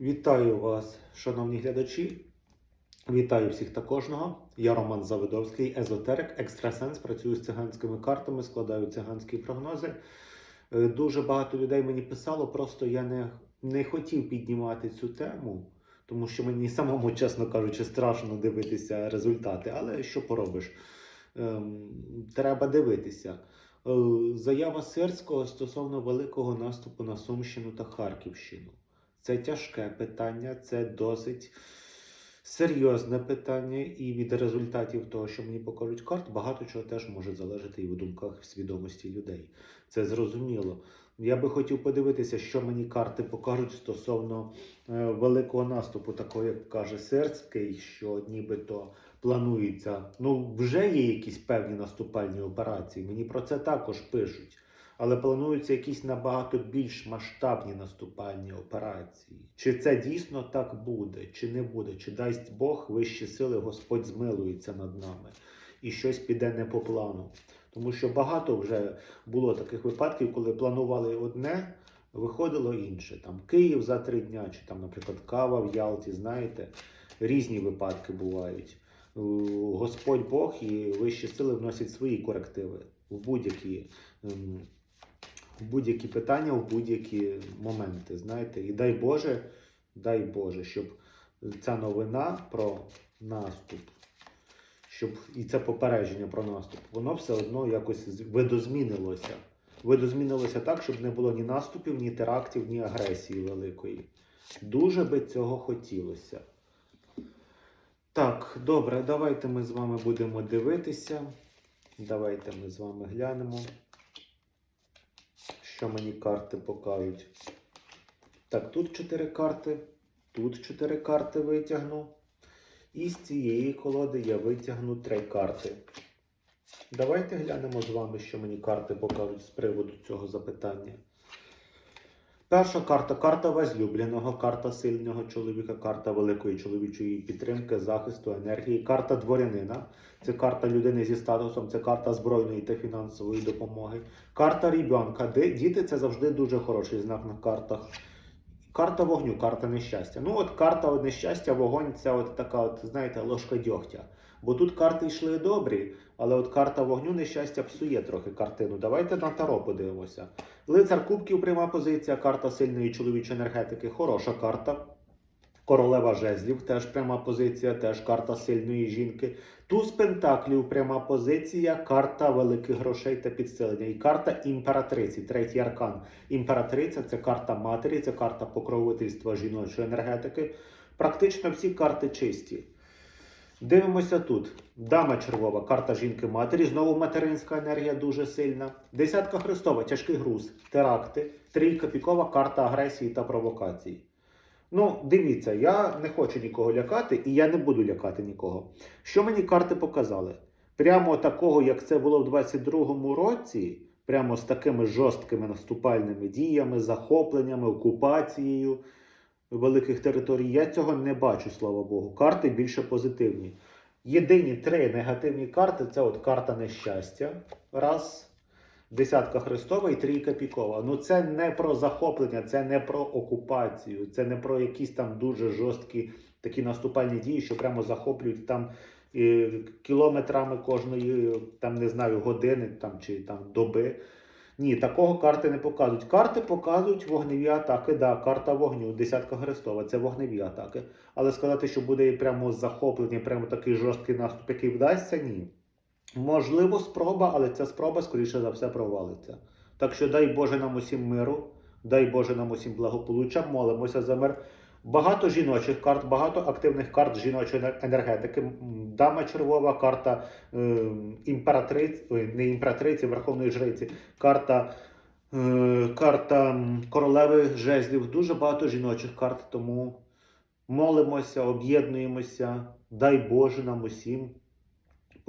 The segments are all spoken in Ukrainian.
Вітаю вас, шановні глядачі. Вітаю всіх та кожного. Я Роман Завидовський, езотерик, екстрасенс. Працюю з циганськими картами, складаю циганські прогнози. Е, Дуже багато людей мені писало, просто я не, не хотів піднімати цю тему, тому що мені самому, чесно кажучи, страшно дивитися результати. Але що поробиш? Ем, треба дивитися. Е, Заява Сирського стосовно великого наступу на Сумщину та Харківщину. Це тяжке питання, це досить серйозне питання, і від результатів того, що мені покажуть карт, багато чого теж може залежати і в думках в свідомості людей. Це зрозуміло. Я би хотів подивитися, що мені карти покажуть стосовно е, великого наступу, такого як каже Серцький, що нібито планується. Ну, вже є якісь певні наступальні операції. Мені про це також пишуть. Але плануються якісь набагато більш масштабні наступальні операції. Чи це дійсно так буде, чи не буде, чи дасть Бог вищі сили, Господь змилується над нами і щось піде не по плану. Тому що багато вже було таких випадків, коли планували одне, виходило інше. Там Київ за три дня, чи там, наприклад, Кава в Ялті, знаєте, різні випадки бувають. Е, Господь Бог і вищі сили вносять свої корективи в будь-які. Будь-які питання, в будь-які моменти. Знаєте, і дай Боже, дай Боже, щоб ця новина про наступ, щоб і це попередження про наступ, воно все одно якось видозмінилося. Видозмінилося так, щоб не було ні наступів, ні терактів, ні агресії великої. Дуже би цього хотілося. Так, добре, давайте ми з вами будемо дивитися. Давайте ми з вами глянемо що мені карти покажуть. Так, тут 4 карти, тут 4 карти витягну. І з цієї колоди я витягну 3 карти. Давайте глянемо з вами, що мені карти покажуть з приводу цього запитання. Перша карта карта возлюбленого, карта сильного чоловіка, карта великої чоловічої підтримки, захисту, енергії, карта дворянина. Це карта людини зі статусом, це карта збройної та фінансової допомоги. Карта рібенка. Діти це завжди дуже хороший знак на картах. Карта вогню, карта нещастя. Ну, от карта нещастя, вогонь це от така, от, знаєте, ложка дьогтя. Бо тут карти йшли добрі, але от карта вогню нещастя псує трохи картину. Давайте на таро подивимося. Лицар Кубків пряма позиція, карта сильної чоловічої енергетики, хороша карта. Королева жезлів теж пряма позиція, теж карта сильної жінки. Туз Пентаклів пряма позиція, карта великих грошей та підсилення. І карта імператриці, третій аркан. Імператриця це карта матері, це карта покровительства жіночої енергетики. Практично всі карти чисті. Дивимося тут. Дама червова, карта жінки-матері. Знову материнська енергія дуже сильна. Десятка Христова, тяжкий груз, теракти. Трійка пікова, карта агресії та провокації. Ну, дивіться, я не хочу нікого лякати, і я не буду лякати нікого. Що мені карти показали? Прямо такого, як це було в 22-му році, прямо з такими жорсткими наступальними діями, захопленнями, окупацією великих територій, я цього не бачу, слава Богу. Карти більше позитивні. Єдині три негативні карти це от карта нещастя. Раз. Десятка Христова і трійка пікова. Ну це не про захоплення, це не про окупацію, це не про якісь там дуже жорсткі такі наступальні дії, що прямо захоплюють там е, кілометрами кожної, там не знаю, години там чи там доби. Ні, такого карти не показують. Карти показують вогневі атаки. Да, карта вогню, десятка Христова, це вогневі атаки. Але сказати, що буде прямо захоплення, прямо такий жорсткий наступ, який вдасться, ні. Можливо, спроба, але ця спроба, скоріше за все, провалиться. Так що дай Боже нам усім миру, дай Боже нам усім благополуччя, молимося за мир. Багато жіночих карт, багато активних карт жіночої енергетики. Дама червова, карта е, імператриці, не імператриці, верховної жриці, карта, е, карта королеви жезлів. Дуже багато жіночих карт, тому молимося, об'єднуємося. Дай Боже нам усім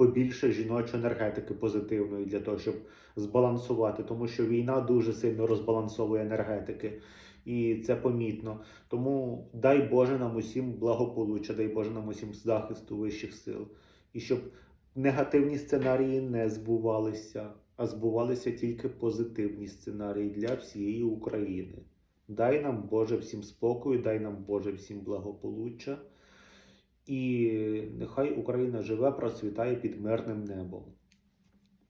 побільше жіночої енергетики позитивної для того, щоб збалансувати, тому що війна дуже сильно розбалансовує енергетики, і це помітно. Тому дай Боже нам усім благополуччя, дай Боже нам усім захисту вищих сил, і щоб негативні сценарії не збувалися, а збувалися тільки позитивні сценарії для всієї України. Дай нам, Боже, всім спокою, дай нам, Боже, всім благополуччя. І нехай Україна живе, процвітає під мирним небом.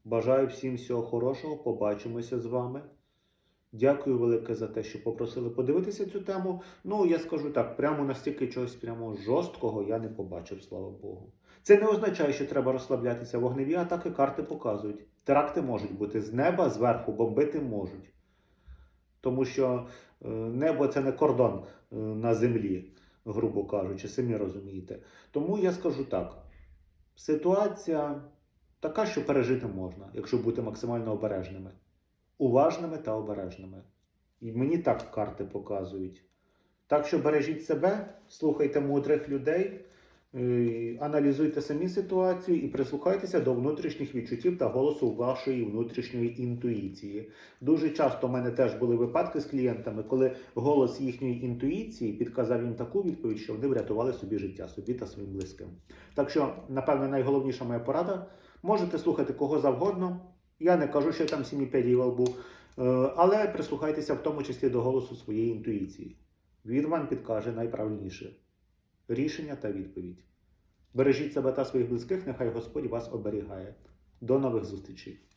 Бажаю всім всього хорошого, побачимося з вами. Дякую велике за те, що попросили подивитися цю тему. Ну, я скажу так, прямо настільки чогось прямо жорсткого я не побачив, слава Богу. Це не означає, що треба розслаблятися. Вогневі атаки карти показують. Теракти можуть бути з неба, зверху бомбити можуть. Тому що е, небо це не кордон е, на землі, грубо кажучи, самі розумієте. Тому я скажу так: ситуація така, що пережити можна, якщо бути максимально обережними, уважними та обережними. І мені так карти показують. Так що бережіть себе, слухайте мудрих людей, е, аналізуйте самі ситуацію і прислухайтеся до внутрішніх відчуттів та голосу вашої внутрішньої інтуїції. Дуже часто в мене теж були випадки з клієнтами, коли голос їхньої інтуїції підказав їм таку відповідь, що вони врятували собі життя, собі та своїм близьким. Так що, напевно, найголовніша моя порада можете слухати кого завгодно. Я не кажу, що там сім'ї п'ядів був, е, але прислухайтеся в тому числі до голосу своєї інтуїції. Він вам підкаже найправильніше рішення та відповідь. Бережіть себе та своїх близьких, нехай Господь вас оберігає. До нових зустрічей!